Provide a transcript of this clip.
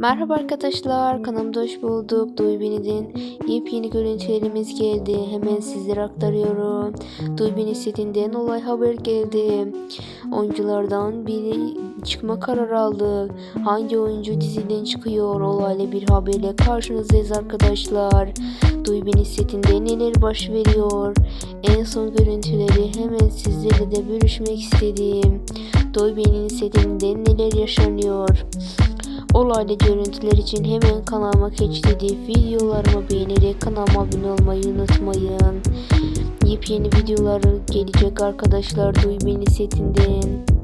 Merhaba arkadaşlar, kanalımda hoş bulduk. Duy Beni'den yepyeni görüntülerimiz geldi. Hemen sizlere aktarıyorum. Duy Beni setinden olay haber geldi. Oyunculardan biri çıkma kararı aldı. Hangi oyuncu diziden çıkıyor? Olayla bir haberle karşınızdayız arkadaşlar. Duy Beni setinde neler baş veriyor? En son görüntüleri hemen sizlerle de bölüşmek istedim. Duy Beni'nin setinde neler yaşanıyor? Olaylı görüntüler için hemen kanalıma geçtiği videolarımı beğenerek kanalıma abone olmayı unutmayın. Yepyeni videolar gelecek arkadaşlar Duy Beni setinden.